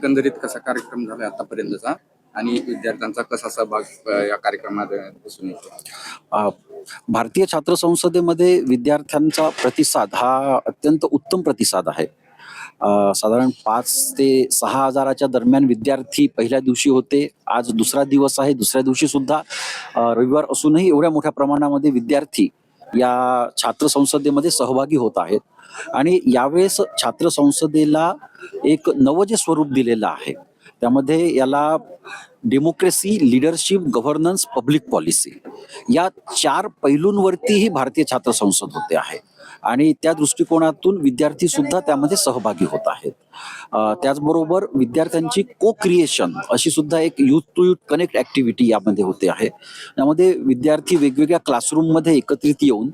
एकंदरीत कसा कार्यक्रम झाला आतापर्यंतचा? आणि विद्यार्थ्यांचा कसा सहभाग या कार्यक्रमात दिसून येतो? भारतीय छात्र संसदेमध्ये विद्यार्थ्यांचा प्रतिसाद हा अत्यंत उत्तम प्रतिसाद आहे. साधारण पाच ते सहा हजाराच्या दरम्यान विद्यार्थी पहिल्या दिवशी होते आज दुसरा दिवस आहे दुसऱ्या दिवशी सुद्धा रविवार असूनही एवढ्या मोठ्या प्रमाणामध्ये विद्यार्थी या छात्र संसदेमध्ये सहभागी होत आहेत. आणि यावेळेस छात्र संसदेला एक नवं जे स्वरूप दिलेलं आहे त्यामध्ये याला democracy leadership governance public policy या चार पैलूंवरती ही भारतीय छात्र संसद होते आहे. आणि त्या दृष्टिकोनातून विद्यार्थी सुद्धा त्यामध्ये सहभागी होत आहेत. त्याचबरोबर विद्यार्थ्यांची को क्रिएशन अशी सुद्धा एक youth to youth connect activity यामध्ये होते आहे. यामध्ये विद्यार्थी वेगवेगळ्या क्लासरूममध्ये एकत्रित येऊन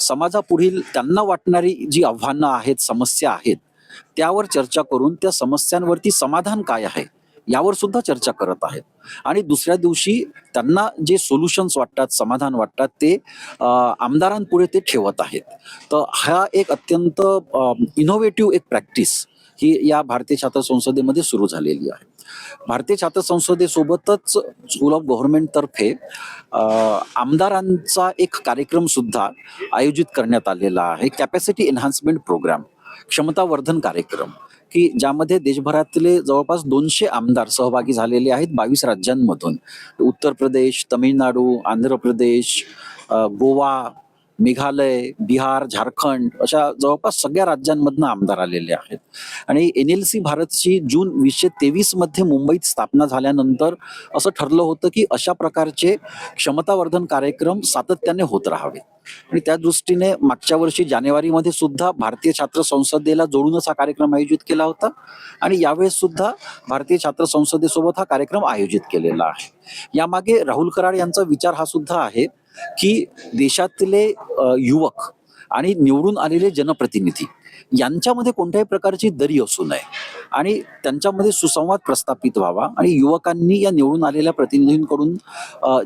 समाजापुढील त्यांना वाटणारी जी आव्हानं आहेत समस्या आहेत त्यावर चर्चा करून त्या समस्यांवरती समाधान काय आहे? यावर सुद्धा चर्चा करत आहेत. आणि दुसऱ्या दिवशी त्यांना जे सोल्युशन्स वाटतात समाधान वाटतात ते आमदारांपुढे ते ठेवत आहेत. तर हा एक अत्यंत इनोव्हेटिव्ह एक प्रॅक्टिस ही या भारतीय छात्र संसदेमध्ये सुरू झालेली आहे. भारतीय छात्र संसदेसोबतच स्कूल ऑफ गव्हर्नमेंट तर्फे आमदारांचा एक कार्यक्रम सुद्धा आयोजित करण्यात आलेला आहे. कॅपॅसिटी एन्हान्समेंट प्रोग्राम क्षमतावर्धन कार्यक्रम की ज्यामध्ये देशभरातले जवळपास दोनशे आमदार सहभागी झालेले आहेत बावीस राज्यांमधून. उत्तर प्रदेश तमिळनाडू आंध्र प्रदेश गोवा मेघालय बिहार झारखंड अशा जवळपास सगळ्या राज्यांमधनं आमदार आलेले आहेत. आणि एन एल सी भारतची जून वीसशे तेवीसमध्ये मुंबईत स्थापना झाल्यानंतर असं ठरलं होतं की अशा प्रकारचे क्षमतावर्धन कार्यक्रम सातत्याने होत राहावे आणि त्या दृष्टीने मागच्या वर्षी जानेवारीमध्ये सुद्धा भारतीय छात्र संसदेला जोडूनच हा कार्यक्रम आयोजित केला होता. आणि यावेळेस सुद्धा भारतीय छात्र संसदेसोबत हा कार्यक्रम आयोजित केलेला आहे. यामागे राहुल कराड यांचा विचार हा सुद्धा आहे की देशातले युवक आणि निवडून आलेले जनप्रतिनिधी यांच्यामध्ये कोणत्याही प्रकारची दरी असू नये. आणि त्यांच्यामध्ये सुसंवाद प्रस्थापित व्हावा आणि युवकांनी या निवडून आलेल्या प्रतिनिधींकडून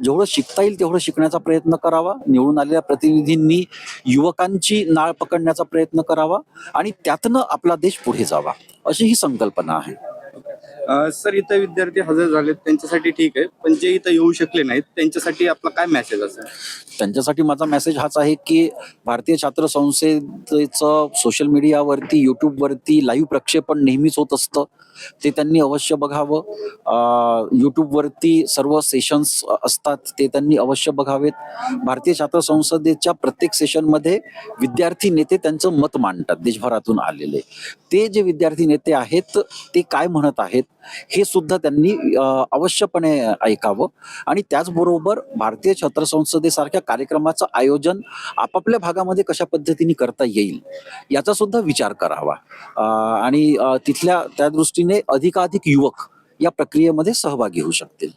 जेवढं शिकता येईल तेवढं शिकण्याचा प्रयत्न करावा. निवडून आलेल्या प्रतिनिधींनी युवकांची नाळ पकडण्याचा प्रयत्न करावा आणि त्यातनं आपला देश पुढे जावा. अशी ही संकल्पना आहे. सर इथं विद्यार्थी हजर झालेत त्यांच्यासाठी ठीक आहे पण जे इथं येऊ शकले नाहीत त्यांच्यासाठी आपला काय मेसेज असेल? त्यांच्यासाठी माझा मेसेज हाच आहे की भारतीय छात्र संस्थेचं सोशल मीडियावरती युट्यूबवरती लाईव्ह प्रक्षेपण नेहमीच होत असतं. ते त्यांनी अवश्य बघावं. यूट्यूबवरती सर्व सेशन्स असतात ते त्यांनी अवश्य बघावेत. भारतीय छात्र संसदेच्या प्रत्येक सेशनमध्ये विद्यार्थी नेते त्यांचं मत मांडतात देशभरातून आलेले. ते जे विद्यार्थी नेते आहेत ते काय म्हणत आहेत हे सुद्धा त्यांनी अं, अवश्यपणे ऐकावं. आणि त्याचबरोबर भारतीय छात्र संसदेसारख्या कार्यक्रमाचं आयोजन आपापल्या भागामध्ये कशा पद्धतीने करता येईल याचा सुद्धा विचार करावा. अं, आणि तिथल्या त्या दृष्टीने दृष्टीने अधिकाधिक युवक या प्रक्रियेमध्ये सहभागी होऊ शकतील.